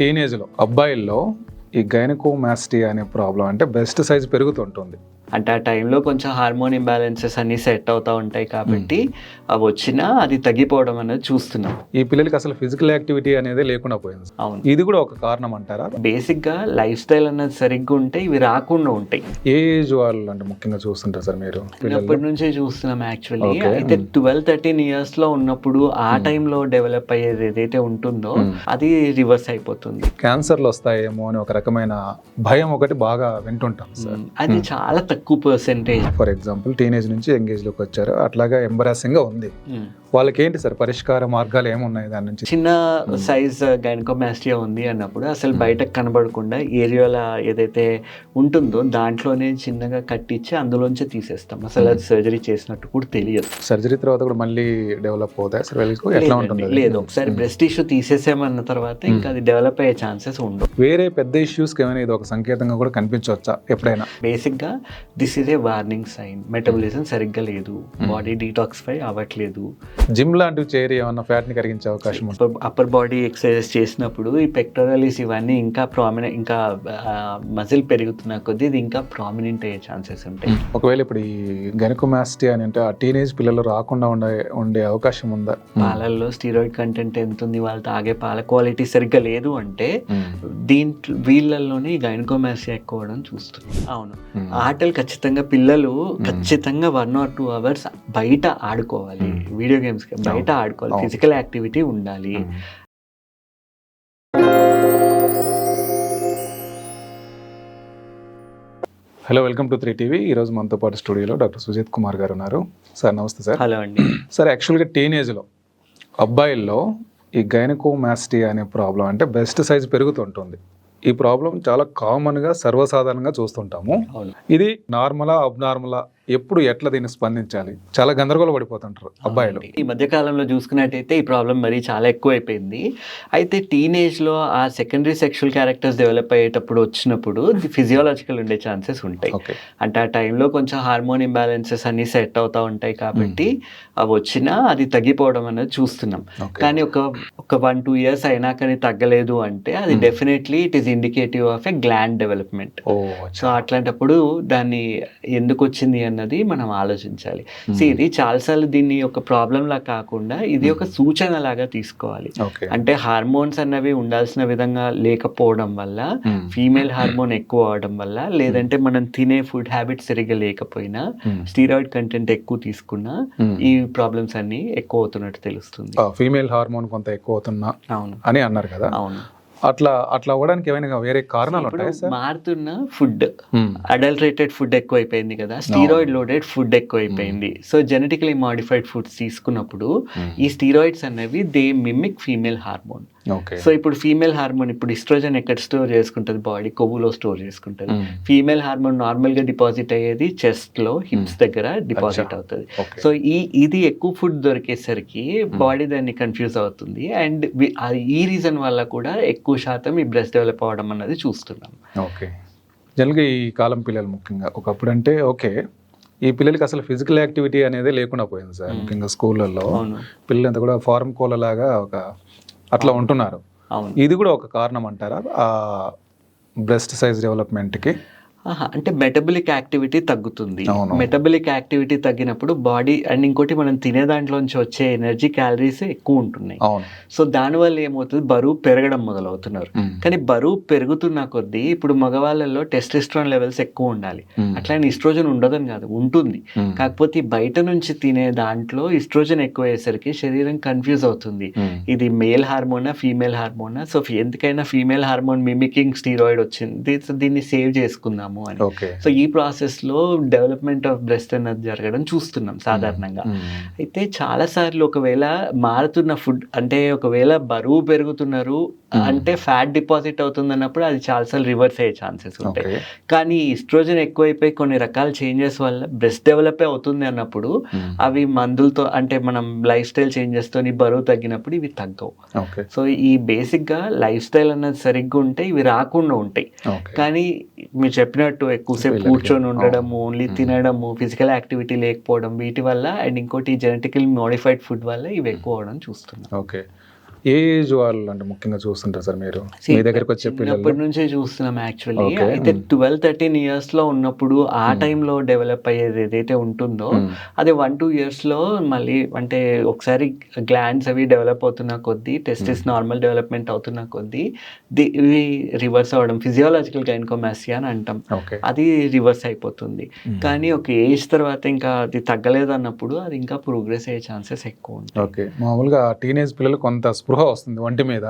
టీనేజ్లో అబ్బాయిల్లో ఈ గైనకోమాస్టీ అనే ప్రాబ్లం అంటే బెస్ట్ సైజ్ పెరుగుతుంటుంది. అంటే ఆ టైంలో కొంచెం హార్మోన్ ఇంబ్యాలెన్సెస్ అన్ని సెట్ అవుతూ ఉంటాయి కాబట్టి అవి వచ్చినా అది తగ్గిపోవడం అనేది చూస్తున్నాం. ఈ పిల్లలకి అసలు ఫిజికల్ యాక్టివిటీ అనేది లేకుండా పోయింది. అవును. ఇది కూడా ఒక కారణం అంటారా? బేసిక్గా లైఫ్ స్టైల్ అన్నది సరిగ్గా ఉంటే ఇవి రాకుండా ఉంటాయి. ఏ ఏజ్ వాళ్ళు అంటే ముఖ్యంగా చూస్తుంటారు సార్ మీరు చిన్నప్పటి నుంచే చూస్తున్నాం యాక్చువల్లీ. అయితే ట్వెల్వ్ థర్టీన్ ఇయర్స్లో ఉన్నప్పుడు ఆ టైంలో డెవలప్ అయ్యేది ఏదైతే ఉంటుందో. అది రివర్స్ అయిపోతుంది. క్యాన్సర్లు వస్తాయేమో అని ఒక రకమైన భయం ఒకటి బాగా వింటుంటాం సార్. అది చాలా తక్కువ పర్సెంటేజ్ ఫర్ ఎగ్జాంపుల్ టీనేజ్ నుంచి ఎంగేజ్లోకి వచ్చారు. అట్లాగా ఎంబరాసింగ్గా ఉంది. వాళ్ళకి ఏంటి సార్ పరిష్కార మార్గాలు ఏమున్నాయి దాని నుంచి? చిన్న సైజ్ గైనకోమాస్టియా ఉంది అన్నప్పుడు అసలు బయటకు కనబడకుండా ఏరియాలో ఏదైతే ఉంటుందో దాంట్లోనే చిన్నగా కట్టించి అందులోంచే తీసేస్తాం. అసలు అది సర్జరీ చేసినట్టు కూడా తెలియదు. సర్జరీ తర్వాత కూడా మళ్ళీ డెవలప్ అవుతాయి అసలు ఎట్లా ఉంటుంది? లేదు. ఒకసారి బ్రెస్ట్ టిష్యూ తీసేసామన్న తర్వాత ఇంకా అది డెవలప్ అయ్యే ఛాన్సెస్ ఉండవు. వేరే పెద్ద ఇష్యూస్కి ఏమైనా ఇది ఒక సంకేతంగా కూడా కనిపించవచ్చా ఎప్పుడైనా? బేసిక్గా this is a warning sign metabolism సరిగ్గా లేదు. బాడీ డీటాక్సిఫై అవ్వట్లేదు. జిమ్ లాంటివి చేరి ఏమన్నా ఫ్యాట్ని కరిగించే అవకాశం అప్పర్ బాడీ ఎక్సర్సైజ్ చేసినప్పుడు ఈ పెక్టోరలిస్ ఇవన్నీ ఇంకా ప్రామినెంట్ ఇంకా మజిల్ పెరుగుతున్న కొద్దీ ఇది ఇంకా ప్రామినెంట్ అయ్యే ఛాన్సెస్ ఉంటాయి. ఒకవేళ ఇప్పుడు ఈ గెనకోమాస్టీ అని అంటే ఆ టీనేజ్ పిల్లలు రాకుండా ఉండే ఉండే అవకాశం ఉందా? పాలల్లో స్టీరాయిడ్ కంటెంట్ ఎంత ఉంది వాళ్ళు తాగే పాల క్వాలిటీ సరిగ్గా లేదు అంటే దీంట్లో వీళ్ళల్లోనే ఈ గైనకోమాసియా ఎక్కువ చూస్తుంది అవును. Hmm. ఆటలు ఖచ్చితంగా పిల్లలు ఖచ్చితంగా వన్ ఆర్ టూ అవర్స్ బయట ఆడుకోవాలి. వీడియో గేమ్స్ బయట ఆడుకోవాలి. ఫిజికల్ యాక్టివిటీ ఉండాలి. Hello welcome to three TV ఈ రోజు మనతో పాటు స్టూడియోలో డాక్టర్ సుజిత్ కుమార్ గారు ఉన్నారు. సార్ నమస్తే సార్ హలో అండి. సార్ యాక్చువల్గా టీనేజ్లో అబ్బాయిల్లో ఈ గైనకోమాస్టీ అనే ప్రాబ్లం అంటే బెస్ట్ సైజ్ పెరుగుతుంటుంది. ఈ ప్రాబ్లం చాలా కామన్గా సర్వసాధారణంగా చూస్తుంటాము. ఇది నార్మలా అబ్నార్మలా ఎప్పుడు ఎట్లా దీన్ని స్పందించాలి? చాలా గందరగోళ పడిపోతుంటారు అబ్బాయిలు. ఈ మధ్య కాలంలో చూసుకున్నట్టయితే ఈ ప్రాబ్లం మరీ చాలా ఎక్కువ అయిపోయింది అయితే టీనేజ్లో ఆ సెకండరీ సెక్షువల్ క్యారెక్టర్స్ డెవలప్ అయ్యేటప్పుడు వచ్చినప్పుడు ఫిజియాలజికల్ ఉండే ఛాన్సెస్ ఉంటాయి. అంటే ఆ టైంలో కొంచెం హార్మోన్ ఇంబ్యాలెన్సెస్ అన్ని సెట్ అవుతూ ఉంటాయి కాబట్టి అవి వచ్చినా అది తగ్గిపోవడం అనేది చూస్తున్నాం. కానీ ఒక ఒక వన్ టూ ఇయర్స్ అయినా కానీ తగ్గలేదు అంటే అది definitely it is indicative of a gland development. So అట్లాంటప్పుడు దాన్ని ఎందుకు వచ్చింది అన్నది మనం ఆలోచించాలి. సో ఇది చాలాసార్లు దీన్ని ఒక ప్రాబ్లం లా కాకుండా ఇది ఒక సూచన లాగా తీసుకోవాలి. అంటే హార్మోన్స్ అన్నవి ఉండాల్సిన విధంగా లేకపోవడం వల్ల ఫీమేల్ హార్మోన్ ఎక్కువ అవడం వల్ల లేదంటే మనం తినే ఫుడ్ హ్యాబిట్స్ సరిగ్గా లేకపోయినా స్టీరాయిడ్ కంటెంట్ ఎక్కువ తీసుకున్నా ఈ ప్రాబ్లమ్స్ అన్ని ఎక్కువ అవుతున్నట్టు తెలుస్తుంది. ఫీమేల్ హార్మోన్ కొంత ఎక్కువ అవుతున్నా అవును. అని అన్నారు కదా. అవును. అట్లా అట్లా అవ్వడానికి ఏమైనా వేరే కారణాలు ఉంటాయి మారుతున్న ఫుడ్ అడల్టరేటెడ్ ఫుడ్ ఎక్కువ అయిపోయింది కదా. స్టీరాయిడ్ లోడెడ్ ఫుడ్ ఎక్కువ అయిపోయింది సో జెనెటికలీ మాడిఫైడ్ ఫుడ్స్ తీసుకున్నప్పుడు ఈ స్టీరాయిడ్స్ అనేవి they mimic female hormone so ఇప్పుడు ఫీమేల్ హార్మోన్ ఇప్పుడు ఇస్ట్రోజన్ ఎక్కడ స్టోర్ చేసుకుంటుంది? బాడీ కొవ్వులో స్టోర్ చేసుకుంటుంది. ఫీమేల్ హార్మోన్ నార్మల్గా డిపాజిట్ అయ్యేది చెస్ట్లో హిప్స్ దగ్గర డిపాజిట్ అవుతుంది. సో ఈ ఇది ఎక్కువ ఫుడ్ దొరికేసరికి బాడీ దాన్ని కన్ఫ్యూజ్ అవుతుంది. అండ్ ఈ రీజన్ వల్ల కూడా ఎక్కువ శాతం ఈ బ్రెస్ట్ డెవలప్ అవ్వడం అన్నది చూస్తున్నాం. ఓకే జనరల్గా ఈ కాలం పిల్లలు ముఖ్యంగా ఒకప్పుడు అంటే ఓకే ఈ పిల్లలకి అసలు ఫిజికల్ యాక్టివిటీ అనేది లేకుండా పోయింది సార్. ముఖ్యంగా స్కూళ్ళల్లో పిల్లలంతా కూడా ఫారం కోలలాగా ఒక అట్లా ఉంటున్నారు. ఇది కూడా ఒక కారణం అంటారా? ఆ బ్రెస్ట్ సైజ్ డెవలప్మెంట్కి అంటే మెటబలిక్ యాక్టివిటీ తగ్గుతుంది. మెటబలిక్ యాక్టివిటీ తగ్గినప్పుడు బాడీ అండ్ ఇంకోటి మనం తినే దాంట్లోంచి వచ్చే ఎనర్జీ క్యాలరీస్ ఎక్కువ ఉంటున్నాయి. సో దానివల్ల ఏమవుతుంది? బరువు పెరగడం మొదలవుతున్నారు. కానీ బరువు పెరుగుతున్న కొద్దీ ఇప్పుడు మగవాళ్ళల్లో టెస్టెస్ట్రాన్ లెవెల్స్ ఎక్కువ ఉండాలి. మ్మ్. అట్లా ఇస్ట్రోజన్ ఉండదని కాదు ఉంటుంది. కాకపోతే బయట నుంచి తినే దాంట్లో ఇస్ట్రోజన్ ఎక్కువ అయ్యేసరికి శరీరం కన్ఫ్యూజ్ అవుతుంది. ఇది మేల్ హార్మోనా ఫీమేల్ హార్మోనా? సో ఎందుకైనా ఫీమేల్ హార్మోన్ మిమికింగ్ స్టీరాయిడ్ వచ్చింది. దీన్ని సేవ్ చేసుకుందాము అని. సో ఈ ప్రాసెస్లో డెవలప్మెంట్ ఆఫ్ బ్రెస్ట్ అన్నది జరగడం చూస్తున్నాం సాధారణంగా. అయితే చాలా సార్లు ఒకవేళ మారుతున్న ఫుడ్ అంటే ఒకవేళ బరువు పెరుగుతున్నారు అంటే ఫ్యాట్ డిపాజిట్ అవుతుంది అన్నప్పుడు అది చాలాసార్లు రివర్స్ అయ్యే ఛాన్సెస్ ఉంటాయి. కానీ ఈస్ట్రోజన్ ఎక్కువైపోయి కొన్ని రకాల చేంజెస్ వల్ల బ్రెస్ట్ డెవలప్ అవుతుంది అన్నప్పుడు. అవి మందులతో అంటే మనం లైఫ్ స్టైల్ చేంజెస్తో బరువు తగ్గినప్పుడు ఇవి తగ్గవు. సో ఈ బేసిక్గా లైఫ్ స్టైల్ అన్నది సరిగ్గా ఉంటే ఇవి రాకుండా ఉంటాయి. కానీ మీరు చెప్పినట్టు ఎక్కువసేపు కూర్చొని ఉండడం అవును. ఓన్లీ తినడము ఫిజికల్ యాక్టివిటీ లేకపోవడం వీటి వల్ల అండ్ ఇంకోటి జెనెటికల్ మోడిఫైడ్ ఫుడ్ వల్ల ఇవి ఎక్కువ అవడం చూస్తున్నాం. ఓకే. ఏ ఏజ్ వాళ్ళు అంటే ముఖ్యంగా చూస్తుంటారు సార్ మీరు? మీ దగ్గరకు వచ్చే చిన్నప్పటి నుంచే చూస్తున్నాం యాక్చువల్లీ. అయితే ట్వెల్వ్ థర్టీన్ ఇయర్స్లో ఉన్నప్పుడు ఆ టైంలో డెవలప్ అయ్యేది ఏదైతే ఉంటుందో అది వన్ టూ ఇయర్స్లో మళ్ళీ అంటే ఒకసారి గ్లాండ్స్ అవి డెవలప్ అవుతున్న కొద్దీ టెస్టిస్ నార్మల్ డెవలప్మెంట్ అవుతున్న కొద్దీ ఇవి రివర్స్ అవ్వడం ఫిజియోలాజికల్ గైనకోమాసియా అని అంటాం. అది రివర్స్ అయిపోతుంది. కానీ ఒక ఏజ్ తర్వాత ఇంకా అది తగ్గలేదు అన్నప్పుడు అది ఇంకా ప్రోగ్రెస్ అయ్యే ఛాన్సెస్ ఎక్కువ ఉంటాయి. ఓకే. మామూలుగా టీనేజ్ పిల్లలు కొంత స్పృహ వస్తుంది ఒంటి మీద.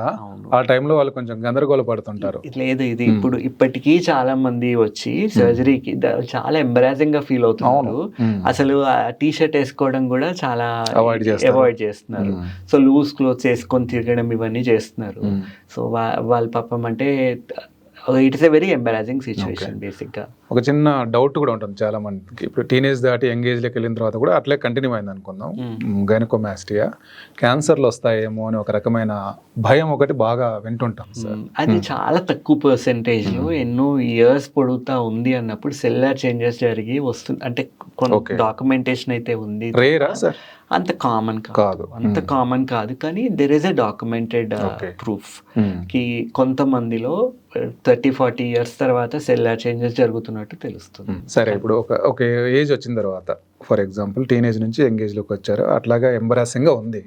ఆ టైంలో వాళ్ళు కొంచెం గందరగోళ పడుతుంటారు. లేదు ఇది ఇప్పుడు ఇప్పటికీ చాలా మంది వచ్చి సర్జరీకి చాలా ఎంబరాజింగ్గా ఫీల్ అవుతున్నారు. అసలు టీ షర్ట్ వేసుకోవడం కూడా చాలా చేస్తారు. అవాయిడ్ చేస్తున్నారు. సో లూజ్ క్లోత్స్ వేసుకొని తిరగడం ఇవన్నీ చేస్తున్నారు. సో వాళ్ళ పాపం అంటే it's a very embarrassing situation బేసిక్గా. ఒక చిన్న డౌట్ కూడా ఉంటుంది చాలా మందికి ఇప్పుడు టీనేజ్ దాటి యంగేజ్లోకి వెళ్ళిన తర్వాత కూడా అట్లే కంటిన్యూ అయింది అనుకుందాం. గైనకోమాస్టియా క్యాన్సర్లు వస్తాయేమో అని ఒక రకమైన భయం ఒకటి బాగా వింటుంటాం సార్. అది చాలా తక్కువ పర్సెంటేజ్ ఎన్నో ఇయర్స్ పొడుగుతా ఉంది అన్నప్పుడు సెల్లార్ చేంజెస్ జరిగి వస్తుంది అంటే. డాక్యుమెంటేషన్ అయితే ఉంది. రేరా సార్? అంత కామన్ కాదు. అంత కామన్ కాదు. కానీ దెర్ ఇస్ ఎ డాక్యుమెంటెడ్. ప్రూఫ్కి కొంతమందిలో థర్టీ ఫార్టీ ఇయర్స్ తర్వాత సెల్లార్ చేంజెస్ జరుగుతున్నట్టు తెలుస్తుంది. సరే ఇప్పుడు ఒక ఒక ఏజ్ వచ్చిన తర్వాత ఫర్ ఎగ్జాంపుల్ టీనేజ్ నుంచి యంగేజ్లోకి వచ్చారు. అట్లాగా ఎంబరాసింగ్గా ఉంది.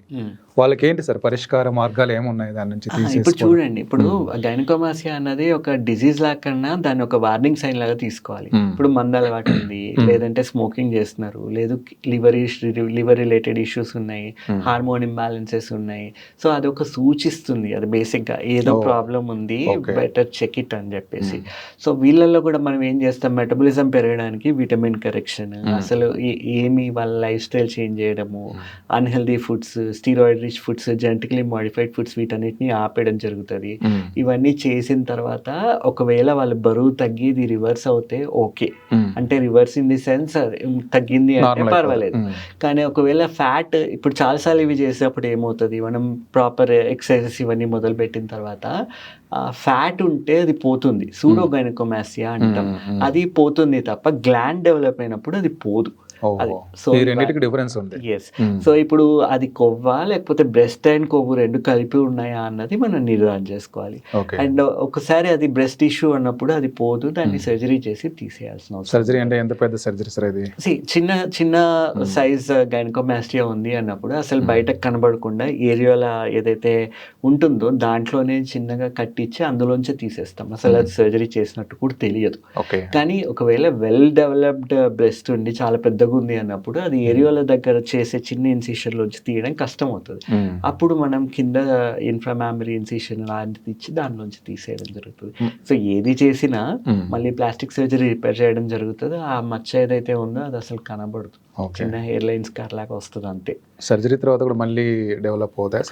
వాళ్ళకి ఏంటి సార్? పరిష్కార మార్గాలు ఏమున్నాయి దాని నుంచి ఇప్పుడు చూడండి. ఇప్పుడు గైనకోమాసియా అన్నది ఒక డిజీజ్ లాకన్నా దాన్ని ఒక వార్నింగ్ సైన్ లాగా తీసుకోవాలి. ఇప్పుడు మంద అలవాటు ఉంది. లేదంటే స్మోకింగ్ చేస్తున్నారు. లేదు లివర్ లివర్ రిలేటెడ్ ఇష్యూస్ ఉన్నాయి. హార్మోన్ ఇంబ్యాలెన్సెస్ ఉన్నాయి. సో అది ఒక సూచిస్తుంది. అది బేసిక్గా ఏదో. ప్రాబ్లం ఉంది. బెటర్ చెక్ ఇట్ అని చెప్పేసి. సో వీళ్ళల్లో కూడా మనం ఏం చేస్తాం? మెటబలిజం పెరగడానికి విటమిన్ కరెక్షన్ అసలు ఏమి వాళ్ళ లైఫ్ స్టైల్ చేంజ్ చేయడము unhealthy foods steroid rich foods genetically modified foods వీటన్నిటిని ఆపేయడం జరుగుతుంది మ్మ్. ఇవన్నీ చేసిన తర్వాత ఒకవేళ వాళ్ళు బరువు తగ్గి ఇది రివర్స్ అవుతే ఓకే మ్మ్. అంటే రివర్స్ ఇన్ ది సెన్స్ తగ్గింది అంటే పర్వాలేదు అయిపోతుంది. కానీ ఒకవేళ ఫ్యాట్ ఇప్పుడు చాలాసార్లు ఇవి చేసేటప్పుడు ఏమవుతుంది మనం ప్రాపర్ ఎక్సర్సైజెస్ ఇవన్నీ మొదలు పెట్టిన తర్వాత ఫ్యాట్ ఉంటే అది పోతుంది సూడో గైనకోమాసియా అంటాం. అది పోతుంది తప్ప గ్లాండ్ డెవలప్ అయినప్పుడు అది పోదు. అది. సో రెండింటికి డిఫరెన్స్ ఉంది. ఎస్. సో ఇప్పుడు అది కొవ్వా లేకపోతే బ్రెస్ట్ అండ్ కొవ్వు రెండు కలిపి ఉన్నాయా అన్నది మనం నిర్ధారణ చేసుకోవాలి. అండ్ ఒకసారి అది బ్రెస్ట్ ఇష్యూ అన్నప్పుడు అది పోదు దాన్ని సర్జరీ చేసి తీసేయాల్సిన అవసరం సర్జరీ అంటే ఎంత పెద్ద సర్జరీ సార్ ఇది? చిన్న చిన్న సైజ్ గైనకోమాస్టియా ఉంది అన్నప్పుడు అసలు బయటకు కనబడకుండా ఏరియాలో ఏదైతే ఉంటుందో దాంట్లోనే చిన్నగా కట్టించి అందులోంచే తీసేస్తాం. అసలు అది సర్జరీ చేసినట్టు కూడా తెలియదు. కానీ ఒకవేళ వెల్ డెవలప్డ్ బ్రెస్ట్ ఉండి చాలా పెద్దగా ఉంది అన్నప్పుడు అది ఏరియాల దగ్గర చేసే చిన్న ఇన్సిషన్ లోంచి తీయడం కష్టం అవుతుంది. అప్పుడు మనం కింద ఇన్ఫ్లమామరీ ఇన్సిషన్ లాంటిది ఇచ్చి దానిలోంచి తీసేయడం జరుగుతుంది. సో ఏది చేసినా. మళ్ళీ ప్లాస్టిక్ సర్జరీ రిపేర్ చేయడం జరుగుతుంది. ఆ మచ్చ ఏదైతే ఉందో అది అసలు కనబడదు. ఓకే. చిన్న హెయిర్ లైన్స్ లాగా వస్తుంది అంతే. సర్జరీ తర్వాత కూడా మళ్ళీ డెవలప్ అవుతాయి?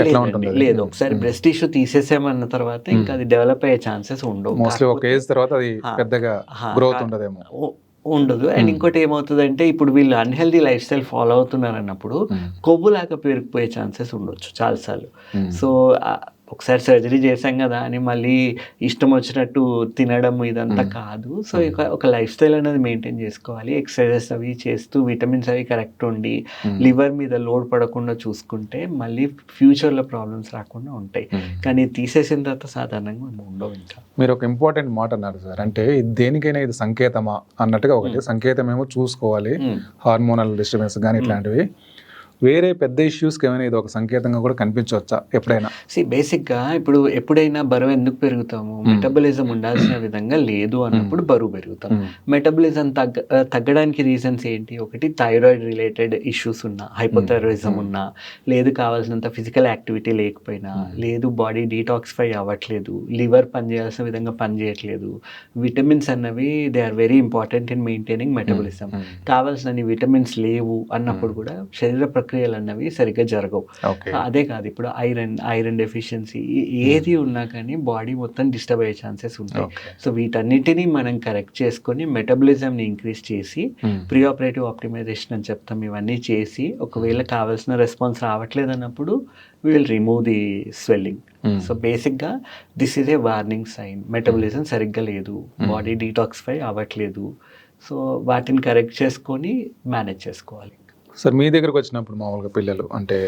ఎట్లా ఉంటుంది లేదు. ఒకసారి బ్రెస్ట్ ఇష్యూ తీసేసామన్న తర్వాత ఇంకా అది డెవలప్ అయ్యే ఛాన్సెస్ ఉండవు. మోస్ట్లీ ఒక ఏజ్ తర్వాత అది. పెద్దగా గ్రోత్ ఉండదేమో. ఉండదు అండ్ ఇంకోటి ఏమవుతుందంటే ఇప్పుడు వీళ్ళు అన్హెల్దీ లైఫ్ స్టైల్ ఫాలో అవుతున్నారు అన్నప్పుడు. కొవ్వు లాగా పేరుకుపోయే ఛాన్సెస్ ఉండొచ్చు చాలాసార్లు. సో ఒకసారి సర్జరీ చేశాం కదా అని మళ్ళీ ఇష్టం వచ్చినట్టు తినడం ఇదంతా కాదు. సో ఇక ఒక లైఫ్ స్టైల్ అనేది మెయింటైన్ చేసుకోవాలి. ఎక్సర్సైజెస్ అవి చేస్తూ విటమిన్స్ అవి కరెక్ట్ ఉండి. లివర్ మీద లోడ్ పడకుండా చూసుకుంటే మళ్ళీ ఫ్యూచర్లో ప్రాబ్లమ్స్ రాకుండా ఉంటాయి. కానీ తీసేసిన తర్వాత సాధారణంగా ఉండవు ఇంకా. మీరు ఒక ఇంపార్టెంట్ మాట అన్నారు సార్. అంటే దేనికైనా ఇది సంకేతమా అన్నట్టుగా ఒకటి. సంకేతం ఏమో చూసుకోవాలి. హార్మోనల్ డిస్టర్బెన్స్ కానీ ఇట్లాంటివి. వేరే పెద్ద ఇష్యూస్కి ఏమైనా ఇది ఒక సంకేతంగా కూడా కనిపించవచ్చా ఎప్పుడైనా? సి బేసిక్గా ఇప్పుడు ఎప్పుడైనా బరువు ఎందుకు పెరుగుతాము? మెటబలిజం ఉండాల్సిన విధంగా లేదు అన్నప్పుడు బరువు పెరుగుతాం. మెటబలిజం తగ్గ ఆ, తగ్గడానికి రీజన్స్ ఏంటి? ఒకటి థైరాయిడ్ రిలేటెడ్ ఇష్యూస్ ఉన్నా హైపోథైరాయిజం ఉన్నా లేదు కావాల్సినంత ఫిజికల్ యాక్టివిటీ లేకపోయినా లేదు బాడీ డీటాక్సిఫై అవ్వట్లేదు లివర్ పనిచేయాల్సిన విధంగా పనిచేయట్లేదు విటమిన్స్ అన్నవి they are very important in maintaining metabolism. కావాల్సిన విటమిన్స్ లేవు అన్నప్పుడు కూడా శరీర ప్రక్రియలు అన్నవి సరిగ్గా జరగవు. అదే కాదు ఇప్పుడు ఐరన్ ఐరన్ డెఫిషియన్సీ ఏది ఉన్నా కానీ బాడీ మొత్తం డిస్టర్బ్ అయ్యే ఛాన్సెస్ ఉంటాయి. సో వీటన్నిటిని మనం కరెక్ట్ చేసుకొని మెటబలిజంని ఇంక్రీజ్ చేసి మ్మ్. ప్రీ ఆపరేటివ్ ఆప్టిమైజేషన్ అని చెప్తాం ఇవన్నీ చేసి ఒకవేళ కావాల్సిన రెస్పాన్స్ రావట్లేదు అన్నప్పుడు will remove the swelling. So బేసిక్గా this is a warning sign. Metabolism సరిగ్గా లేదు. బాడీ డీటాక్సిఫై అవ్వట్లేదు. సో వాటిని కరెక్ట్ చేసుకొని మేనేజ్ చేసుకోవాలి. సార్ మీ దగ్గరకు వచ్చినప్పుడు మామూలుగా పిల్లలు అంటే.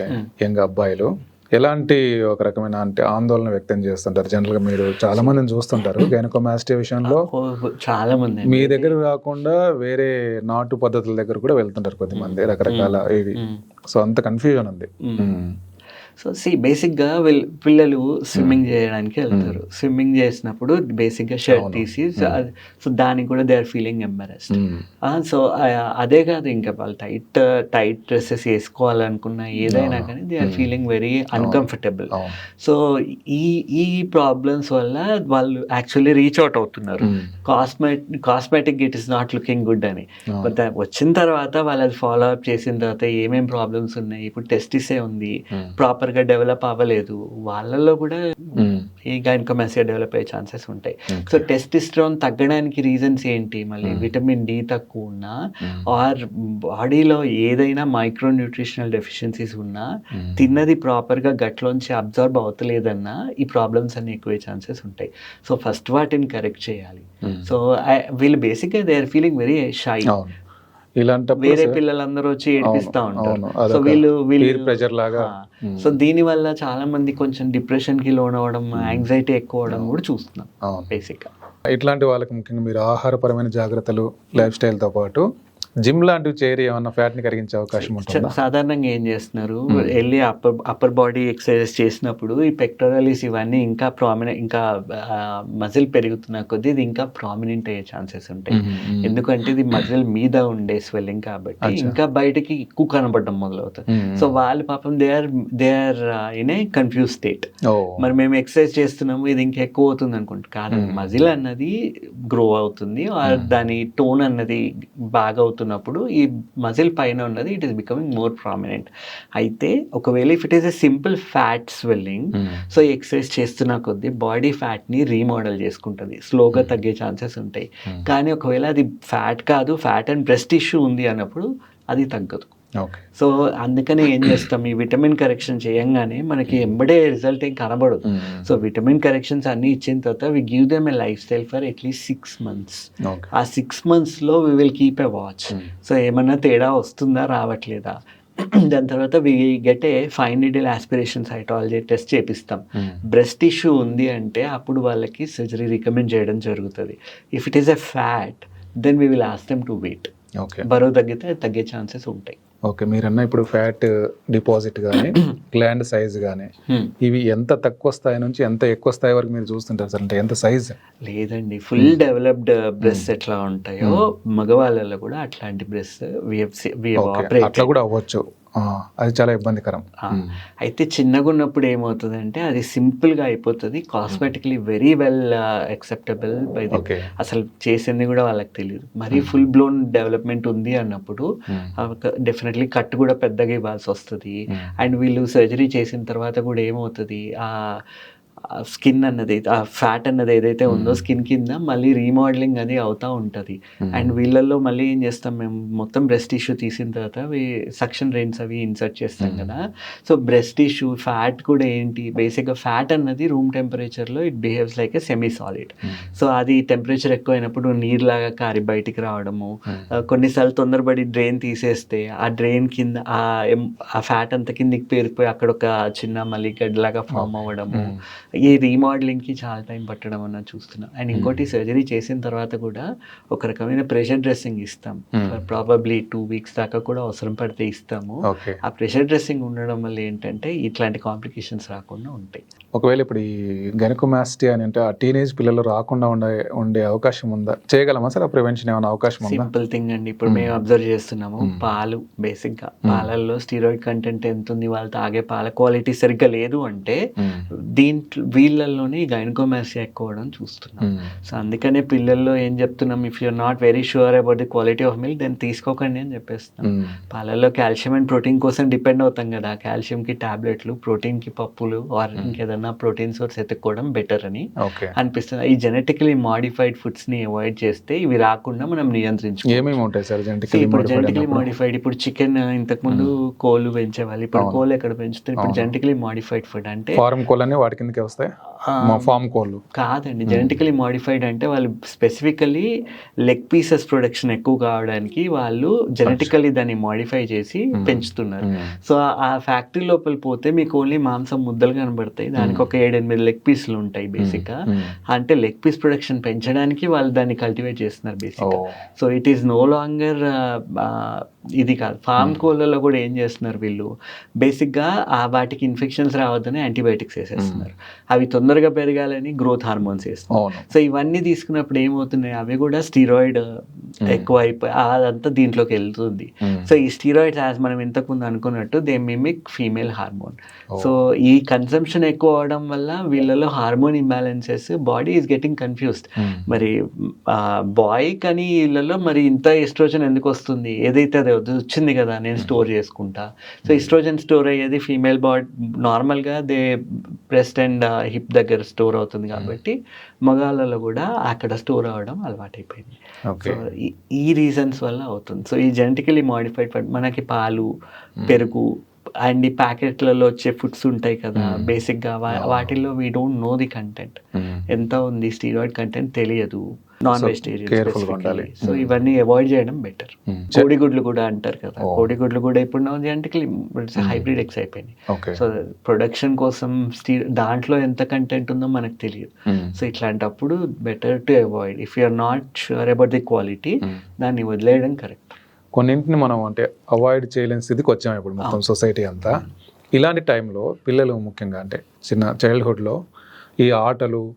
యంగ్ అబ్బాయిలు ఎలాంటి ఒక రకమైన అంటే ఆందోళన వ్యక్తం చేస్తుంటారు? జనరల్గా మీరు చాలా మందిని చూస్తుంటారు గైనకోమాస్టియా విషయంలో చాలా మంది మీ దగ్గర కాకుండా వేరే నాటు పద్ధతుల దగ్గర కూడా వెళ్తుంటారు కొద్దిమంది రకరకాల ఇవి. సో అంత కన్ఫ్యూజన్ ఉంది. సో సి బేసిక్గా వీళ్ళు పిల్లలు స్విమ్మింగ్ చేయడానికి వెళ్తారు. స్విమ్మింగ్ చేసినప్పుడు బేసిక్గా షర్ట్ తీసి సో దానికి కూడా they are feeling embarrassed hmm. So అదే కాదు ఇంకా వాళ్ళు టైట్ టైట్ డ్రెస్సెస్ వేసుకోవాలనుకున్న ఏదైనా కానీ they are feeling very uncomfortable so ఈ ఈ ప్రాబ్లమ్స్ వల్ల వాళ్ళు యాక్చువల్లీ రీచ్ అవుట్ అవుతున్నారు. మ్మ్. Cosmetic cosmetic it is not looking good అని. బట్ వచ్చిన తర్వాత వాళ్ళు అది ఫాలో అప్ చేసిన తర్వాత ఏమేం ప్రాబ్లమ్స్ ఉన్నాయి? ఇప్పుడు టెస్టిసే ఉంది. ప్రాపర్ గా డెవలప్ అవ్వలేదు వాళ్ళల్లో కూడా. ఈ గైనకోమాసియా డెవలప్ అయ్యే ఛాన్సెస్ ఉంటాయి. సో టెస్టిస్ట్రాన్ తగ్గడానికి రీజన్స్ ఏంటి మళ్ళీ విటమిన్ డి తక్కువ ఉన్నా. ఆర్ బాడీలో ఏదైనా మైక్రో న్యూట్రిషనల్ డెఫిషియన్సీస్ ఉన్నా. తిన్నది ప్రాపర్గా గట్లోంచి అబ్జర్వ్ అవుతలేదన్నా ఈ ప్రాబ్లమ్స్ అన్ని ఎక్కువ ఛాన్సెస్ ఉంటాయి సో ఫస్ట్ వాటిని కరెక్ట్ చేయాలి. సో వీళ్ళు బేసిక్గా they are feeling very shy ఇలాంటప్పుడు వేరే పిల్లలందరూ వచ్చి ఏడిపిస్తా ఉంటారు. సో వీళ్ళు వీళ్ళు pressure లాగా. సో దీని వల్ల చాలా మంది కొంచెం డిప్రెషన్కి లోన్ అవ్వడం యాంగ్జైటీ ఎక్కువ అవడం కూడా చూస్తున్నాం బేసిక్గా ఇట్లాంటి వాళ్ళకి ముఖ్యంగా మీరు ఆహారపరమైన జాగ్రత్తలు లైఫ్ స్టైల్తో పాటు జిమ్ లాంటివి చేరి ఏమన్నా ఫ్యాట్ని కరిగించే అవకాశం ఉంటుందా? సాధారణంగా ఏం చేస్తున్నారు? వెళ్ళి అప్పర్ అప్పర్ బాడీ ఎక్సర్సైజ్ చేసినప్పుడు ఈ పెక్టోరలిస్ ఇవన్నీ ఇంకా ప్రామినెంట్ ఇంకా మజిల్ పెరుగుతున్న కొద్దీ ఇది ఇంకా ప్రామినెంట్ అయ్యే ఛాన్సెస్ ఉంటాయి. ఎందుకంటే ఇది మజిల్ మీద ఉండే స్వెల్లింగ్ కాబట్టి ఇంకా బయటకి ఎక్కువ కనబడడం మొదలవుతుంది. సో వాళ్ళు పాపం they are they are in a confuse state. మరి మేము ఎక్సర్సైజ్ చేస్తున్నాము ఇది ఇంకా ఎక్కువ అవుతుంది అనుకుంటా కాదు. మజిల్ అన్నది గ్రో అవుతుంది దాని టోన్ అన్నది బాగా అవుతున్నప్పుడు ఈ మజిల్ పైన ఉన్నది it is becoming more prominent అయితే ఒకవేళ if it is a simple fat swelling. So exercise చేస్తున్న కొద్దీ బాడీ ఫ్యాట్ని రీమోడల్ చేసుకుంటుంది. స్లోగా తగ్గే ఛాన్సెస్ ఉంటాయి. కానీ ఒకవేళ అది ఫ్యాట్ కాదు ఫ్యాట్ అండ్ బ్రెస్ట్ ఇష్యూ ఉంది అన్నప్పుడు అది తగ్గదు. సో అందుకని ఏం చేస్తాం ఈ విటమిన్ కరెక్షన్ చేయంగానే మనకి ఎంబడే రిజల్ట్ ఏం కనబడదు. సో విటమిన్ కరెక్షన్స్ అన్ని ఇచ్చిన తర్వాత we give them a life style for at least six months. ఆ సిక్స్ మంత్స్లో we will keep a watch. So ఏమన్నా తేడా వస్తుందా రావట్లేదా? దాని తర్వాత we get a five needle aspiration cytology test చేపిస్తాం. బ్రెస్ట్ ఇష్యూ ఉంది అంటే అప్పుడు వాళ్ళకి సర్జరీ రికమెండ్ చేయడం జరుగుతుంది. If it is a fat then we will ask them to wait. Okay. బరువు తగ్గితే తగ్గే ఛాన్సెస్ ఉంటాయి. ఓకే మీరన్న ఇప్పుడు ఫ్యాట్ డిపాజిట్ కానీ గ్లాండ్ సైజ్ కానీ ఇవి ఎంత తక్కువ స్థాయి నుంచి ఎంత ఎక్కువ స్థాయి వరకు మీరు చూస్తుంటారు సార్? అంటే ఎంత సైజ్? లేదండి ఫుల్ డెవలప్డ్ బ్రెస్ట్ ఎట్లా ఉంటాయో మగవాళ్ళలో కూడా అట్లాంటి బ్రెస్ట్ ఓకే అట్లా కూడా అవ్వచ్చు. అది చాలా ఇబ్బందికరం. అయితే చిన్నగా ఉన్నప్పుడు ఏమవుతుందంటే అది సింపుల్గా అయిపోతుంది. Cosmetically very well acceptable by అసలు చేసింది కూడా వాళ్ళకి తెలియదు మరీ ఫుల్ బ్లోన్ డెవలప్మెంట్ ఉంది అన్నప్పుడు. డెఫినెట్లీ కట్ కూడా పెద్దగా ఇవ్వాల్సి వస్తుంది. అండ్ వీళ్ళు సర్జరీ చేసిన తర్వాత కూడా ఏమవుతుంది? ఆ స్కిన్ అన్నది ఆ ఫ్యాట్ అన్నది ఏదైతే ఉందో స్కిన్ కింద మళ్ళీ రీమోడలింగ్ అది అవుతా ఉంటుంది. అండ్ వీళ్ళల్లో మళ్ళీ ఏం చేస్తాం మేము మొత్తం బ్రెస్ట్ ఇష్యూ తీసిన తర్వాత సక్షన్ రెయిన్స్ అవి ఇన్సర్ట్ చేస్తాం కదా. సో బ్రెస్ట్ ఇష్యూ ఫ్యాట్ కూడా ఏంటి బేసిక్గా ఫ్యాట్ అన్నది room టెంపరేచర్లో it behaves like a semi solid so అది టెంపరేచర్ ఎక్కువైనప్పుడు నీరులాగా కారి బయటికి రావడము కొన్నిసార్లు తొందరపడి డ్రైన్ తీసేస్తే ఆ డ్రైన్ కింద ఆ ఫ్యాట్ అంత కిందికి పేరుకుపోయి అక్కడ ఒక చిన్న మళ్ళీ గడ్డలాగా ఫామ్ అవ్వడము ఈ రీమోడలింగ్కి చాలా టైం పట్టడం అన్నది చూస్తున్నాం. అండ్ ఇంకోటి సర్జరీ చేసిన తర్వాత కూడా ఒక రకమైన ప్రెషర్ డ్రెస్సింగ్ ఇస్తాం. ప్రాబబ్లీ టూ వీక్స్ దాకా కూడా అవసరం పడితే ఇస్తాము. ఆ ప్రెషర్ డ్రెస్సింగ్ ఉండడం వల్ల ఏంటంటే ఇట్లాంటి కాంప్లికేషన్స్ రాకుండా ఉంటాయి. ఒకవేళ ఇప్పుడు ఈ గెనకోమాస్టియా అని అంటే ఆ టీనేజ్ పిల్లలు రాకుండా ఉండే ఉండే అవకాశం ఉందా? చేయగలమా సార్ ప్రివెన్షన్ ఏమైనా అవకాశం ఉందా? సింపుల్ థింగ్ అండి. ఇప్పుడు మేము అబ్జర్వ్ చేస్తున్నాము పాలు బేసిక్గా. పాలల్లో స్టీరాయిడ్ కంటెంట్ ఎంత ఉంది వాళ్ళు తాగే పాల క్వాలిటీ సరిగ్గా లేదు అంటే మ్మ్. వీళ్ళల్లోనే గైనకోమాసియా ఎక్కువ అవడం చూస్తున్నాం. మ్మ్. సో అందుకనే పిల్లల్లో ఏం చెప్తున్నాం if you're not very sure about the quality of milk then తీసుకోకండి అని చెప్పేస్తున్నాం. మ్మ్. పాలల్లో కాల్షియం అండ్ ప్రోటీన్ కోసం డిపెండ్ అవుతాం కదా. కాల్షియం కి టాబ్లెట్లు ప్రోటీన్కి పప్పులు ఆర్ ఇంకేదన్నా ప్రోటీన్ సోర్స్ ఎత్తుక్కోవడం బెటర్ అని అనిపిస్తుంది. ఈ జెనెటికలీ మాడిఫైడ్ ఫుడ్స్ని అవాయిడ్ చేస్తే ఇవి రాకుండా మనం నియంత్రించుకోవాలి ఏమేమి ఉంటాయి సార్ ఇప్పుడు జెనెటికలీ మాడిఫైడ్ ఇప్పుడు చికెన్ ఇంతకు ముందు కోళ్ళు పెంచేవాళ్ళు ఇప్పుడు కోళ్ళు ఎక్కడ పెంచుతారు? ఇప్పుడు జెనెటికలీ మాడిఫైడ్ ఫుడ్ అంటే ఫారం కోల్ అని వాటి కిందకి వస్తాయి? మా ఫామ్ కోళ్ళు. కాదండి. జెనెటికలీ మాడిఫైడ్ అంటే వాళ్ళు స్పెసిఫికలీ లెగ్ పీసెస్ ప్రొడక్షన్ ఎక్కువ కావడానికి వాళ్ళు జెనెటికలీ దాన్ని మాడిఫై చేసి పెంచుతున్నారు. సో ఆ ఫ్యాక్టరీ లోపల పోతే మీకు ఓన్లీ మాంసం ముద్దలు కనబడతాయి. దానికి ఒక ఏడెనిమిది లెగ్ పీసులు ఉంటాయి బేసిక్గా. అంటే లెగ్ పీస్ ప్రొడక్షన్ పెంచడానికి వాళ్ళు దాన్ని కల్టివేట్ చేస్తున్నారు బేసిక్గా. So it is no longer ఇది కాదు. ఫామ్ కోళ్ళలో కూడా ఏం చేస్తున్నారు వీళ్ళు? బేసిక్గా ఆ వాటికి ఇన్ఫెక్షన్స్ రావద్దని యాంటీబయాటిక్స్ వేసేస్తున్నారు. అవి తొందరగా పెరగాలని గ్రోత్ హార్మోన్స్ వేస్తున్నారు. సో ఇవన్నీ తీసుకున్నప్పుడు ఏమవుతున్నాయి? అవి కూడా స్టీరాయిడ్ ఎక్కువ అయిపోయి అదంతా దీంట్లోకి వెళ్తుంది. సో ఈ స్టీరాయిడ్స్ యాజ్ మనం ఇంతకుముందు అనుకున్నట్టు they mimic female hormone. So ఈ కన్సంప్షన్ ఎక్కువ అవడం వల్ల వీళ్ళలో hormone imbalances body is getting confused మరి బాయ్ కానీ వీళ్ళలో మరి ఇంత ఎస్ట్రోజన్ ఎందుకు వస్తుంది? ఏదైతే అది వచ్చింది కదా నేను స్టోర్ చేసుకుంటా. సో ఇస్ట్రోజన్ స్టోర్ అయ్యేది ఫీమేల్ బాడీ నార్మల్గా దే బ్రెస్ట్ అండ్ హిప్ దగ్గర స్టోర్ అవుతుంది కాబట్టి మగాళ్ళలో కూడా అక్కడ స్టోర్ అవ్వడం అలవాటైపోయింది. సో ఈ- ఈ రీజన్స్ వల్ల అవుతుంది. సో ఈ జెనెటికలీ మాడిఫైడ్ ఫుడ్ మనకి పాలు పెరుగు అండ్ ఈ ప్యాకెట్లలో వచ్చే ఫుడ్స్ ఉంటాయి కదా బేసిక్గా వాటిల్లో we don't know the content. ఎంత ఉంది స్టీరాయిడ్ కంటెంట్ తెలియదు. నాన్గా ఉండాలి. వెజిటేరియన్ సో ఇవన్నీ అవాయిడ్ చేయడం బెటర్ కోడిగుడ్లు కూడా అంటారు కదా. Oh. కోడిగుడ్లు కూడా ఇప్పుడు జెనెటికలీ హైబ్రిడ్ ఎగ్స్ అయిపోయినాయి. సో ప్రొడక్షన్ కోసం దాంట్లో ఎంత కంటెంట్ ఉందో మనకు తెలియదు. So ఇట్లాంటప్పుడు better to avoid if you're not sure about the quality దాన్ని వదిలేయడం కరెక్ట్ కొన్నింటిని మనం అంటే అవాయిడ్ చేయలేని స్థితికి వచ్చాం ఇప్పుడు మొత్తం సొసైటీ అంతా. ఇలాంటి టైంలో పిల్లలు ముఖ్యంగా అంటే చిన్న చైల్డ్హుడ్లో ఈ ఆటలు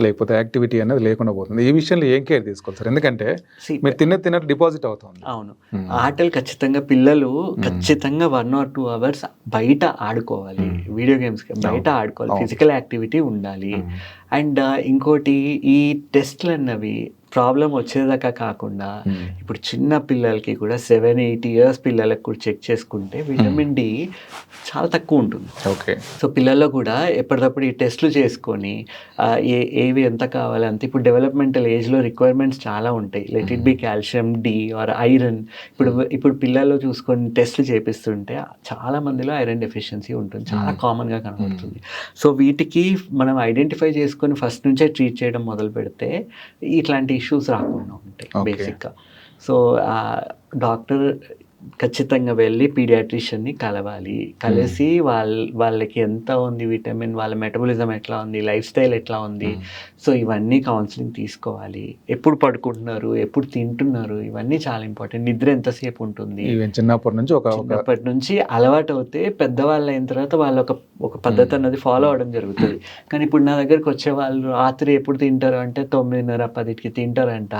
లేకపోతే యాక్టివిటీ అనేది లేకుండా పోతుంది. ఈ విషయంలో ఏం కేర్ తీసుకోవాలి సార్? ఎందుకంటే మీరు తిన్న తిన్నట్టు డిపాజిట్ అవుతుంది. అవును. ఆటలు ఖచ్చితంగా పిల్లలు ఖచ్చితంగా వన్ ఆర్ టూ అవర్స్ బయట ఆడుకోవాలి. వీడియో గేమ్స్ బయట ఆడుకోవాలి. ఫిజికల్ యాక్టివిటీ ఉండాలి. అండ్ ఇంకోటి ఈ టెస్ట్లు అన్నవి ప్రాబ్లం వచ్చేదాకా కాకుండా ఇప్పుడు చిన్న పిల్లలకి కూడా సెవెన్ ఎయిట్ ఇయర్స్ పిల్లలకు కూడా చెక్ చేసుకుంటే విటమిన్ డి చాలా తక్కువ ఉంటుంది. ఓకే. సో పిల్లల్లో కూడా ఎప్పటికప్పుడు ఈ టెస్ట్లు చేసుకొని ఏ ఏవి ఎంత కావాలి అంత ఇప్పుడు డెవలప్మెంటల్ ఏజ్లో రిక్వైర్మెంట్స్ చాలా ఉంటాయి. Let it be calcium D or iron. ఇప్పుడు ఇప్పుడు పిల్లల్లో చూసుకొని టెస్ట్లు చేపిస్తుంటే చాలా మందిలో ఐరన్ డెఫిషియన్సీ ఉంటుంది. చాలా కామన్గా కనబడుతుంది. సో వీటికి మనం ఐడెంటిఫై చేసుకొని ఫస్ట్ నుంచే ట్రీట్ చేయడం మొదలు పెడితే ఇట్లాంటి ఇష్యూస్ రాకుండా ఉంటాయి. బేసిక్గా సో డాక్టర్ ఖచ్చితంగా వెళ్ళి పీడియాట్రిషియన్ని కలవాలి. కలిసి వాళ్ళ వాళ్ళకి ఎంత ఉంది విటమిన్ వాళ్ళ మెటబలిజం ఎట్లా ఉంది లైఫ్ స్టైల్ ఎట్లా ఉంది సో ఇవన్నీ కౌన్సిలింగ్ తీసుకోవాలి. ఎప్పుడు పడుకుంటున్నారు? ఎప్పుడు తింటున్నారు? ఇవన్నీ చాలా ఇంపార్టెంట్ నిద్ర ఎంతసేపు ఉంటుంది? చిన్నప్పటి నుంచి ఒక చిన్నప్పటి నుంచి అలవాటు అవుతే పెద్దవాళ్ళు అయిన తర్వాత వాళ్ళు ఒక ఒక పద్ధతి అన్నది ఫాలో అవడం జరుగుతుంది. కానీ ఇప్పుడు నా దగ్గరకు వచ్చే వాళ్ళు రాత్రి ఎప్పుడు తింటారు అంటే తొమ్మిదిన్నర పదిటికి తింటారంట.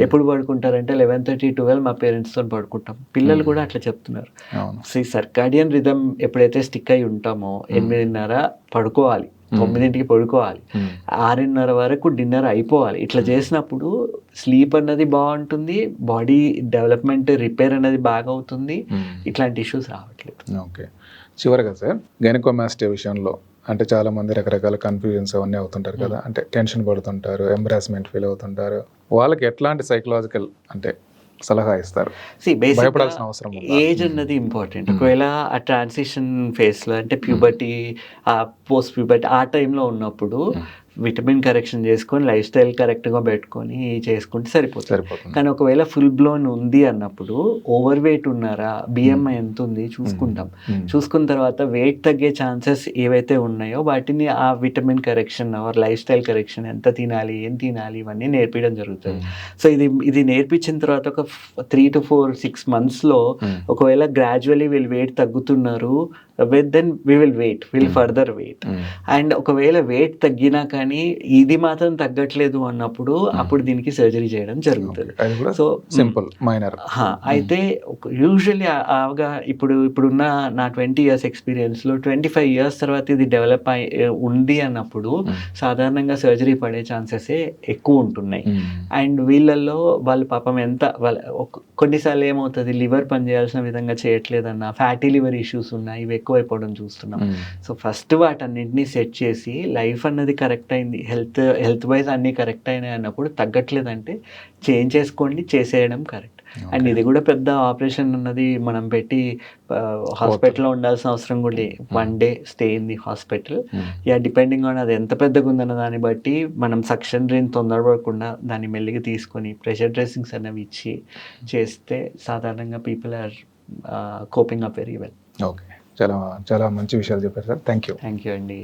ఎప్పుడు పడుకుంటారంటే లెవెన్ థర్టీ ట్వెల్వ్ మా పేరెంట్స్తో పడుకుంటాం. పిల్లలు కూడా అట్లా చెప్తున్నారు. సో ఈ సర్కాడియన్ రిధమ్ ఎప్పుడైతే స్టిక్ అయి ఉంటామో ఎనిమిదిన్నర పడుకోవాలి. తొమ్మిదింటికి పడుకోవాలి. ఆరున్నర వరకు డిన్నర్ అయిపోవాలి. ఇట్లా చేసినప్పుడు స్లీప్ అన్నది బాగుంటుంది బాడీ డెవలప్మెంట్ రిపేర్ అనేది బాగా అవుతుంది ఇట్లాంటి ఇష్యూస్ రావట్లేదు. ఓకే. చివరిగా సార్ గైనకోమాస్టియా విషయంలో అంటే చాలా మంది రకరకాల కన్ఫ్యూజన్స్ అవన్నీ అవుతుంటారు కదా. అంటే టెన్షన్ పడుతుంటారు ఎంబ్రాస్మెంట్ ఫీల్ అవుతుంటారు. వాళ్ళకి ఎట్లాంటి సైకలాజికల్ అంటే సలహా ఇస్తారు. భయపడాల్సిన అవసరం? ఏజ్ అన్నది ఇంపార్టెంట్ ఒకవేళ ఆ ట్రాన్సిషన్ ఫేస్లో అంటే ప్యూబర్టీ ఆ పోస్ట్ ప్యూబర్టీ ఆ టైంలో ఉన్నప్పుడు విటమిన్ కరెక్షన్ చేసుకొని లైఫ్ స్టైల్ కరెక్ట్గా పెట్టుకొని చేసుకుంటే సరిపోతుంది. సరిపోతుంది. కానీ ఒకవేళ ఫుల్ బ్లోన్ ఉంది అన్నప్పుడు ఓవర్ వెయిట్ ఉన్నారా? బిఎంఐ ఎంత ఉంది? చూసుకుంటాం. చూసుకున్న తర్వాత వెయిట్ తగ్గే ఛాన్సెస్ ఏవైతే ఉన్నాయో వాటిని ఆ vitamin correction or life style correction ఎంత తినాలి ఏం తినాలి ఇవన్నీ నేర్పించడం జరుగుతుంది. సో ఇది ఇది నేర్పించిన తర్వాత ఒక త్రీ టు ఫోర్ సిక్స్ మంత్స్లో. ఒకవేళ గ్రాడ్యువల్లీ వీళ్ళు weight తగ్గుతున్నారు then we will weight will further weight Hmm. And ఒకవేళ వెయిట్ తగ్గినా కానీ ఇది మాత్రం తగ్గట్లేదు అన్నప్పుడు అప్పుడు దీనికి సర్జరీ చేయడం జరుగుతుంది. సో సింపుల్ మైనర్ అయితే యూజువల్లీ అవగా ఇప్పుడు ఇప్పుడున్న నా ట్వంటీ ఇయర్స్ ఎక్స్పీరియన్స్లో ట్వంటీ ఫైవ్ ఇయర్స్ తర్వాత ఇది డెవలప్ అయి ఉంది అన్నప్పుడు సాధారణంగా సర్జరీ పడే ఛాన్సెస్ ఎక్కువ ఉంటున్నాయి. అండ్ వీళ్ళల్లో వాళ్ళు పాపం ఎంత వాళ్ళ కొన్నిసార్లు ఏమవుతుంది లివర్ పనిచేయాల్సిన విధంగా చేయట్లేదన్న ఫ్యాటీ లివర్ ఇష్యూస్ ఉన్నాయి ఇవి ఎక్కువైపోవడం చూస్తున్నాం. సో ఫస్ట్ వాటన్నింటినీ సెట్ చేసి లైఫ్ అన్నది కరెక్ట్ అయింది హెల్త్ హెల్త్ వైజ్ అన్నీ కరెక్ట్ అయినాయి అన్నప్పుడు తగ్గట్లేదంటే చేంజ్ చేసుకోండి చేసేయడం కరెక్ట్. అండ్ ఇది కూడా పెద్ద ఆపరేషన్ ఉన్నది మనం పెట్టి హాస్పిటల్లో ఉండాల్సిన అవసరం కూడా లేదు one day stay in the hospital. Yeah depending on అది ఎంత పెద్దగా ఉందన్న దాన్ని బట్టి మనం సక్షన్ డ్రైన్ తొందరపడకుండా దాన్ని మెల్లిగా తీసుకొని ప్రెషర్ డ్రెస్సింగ్స్ అనేవి ఇచ్చి చేస్తే సాధారణంగా people are coping up very well okay చాలా చాలా మంచి విషయాలు చెప్పారు sir. Thank you thank you అండి.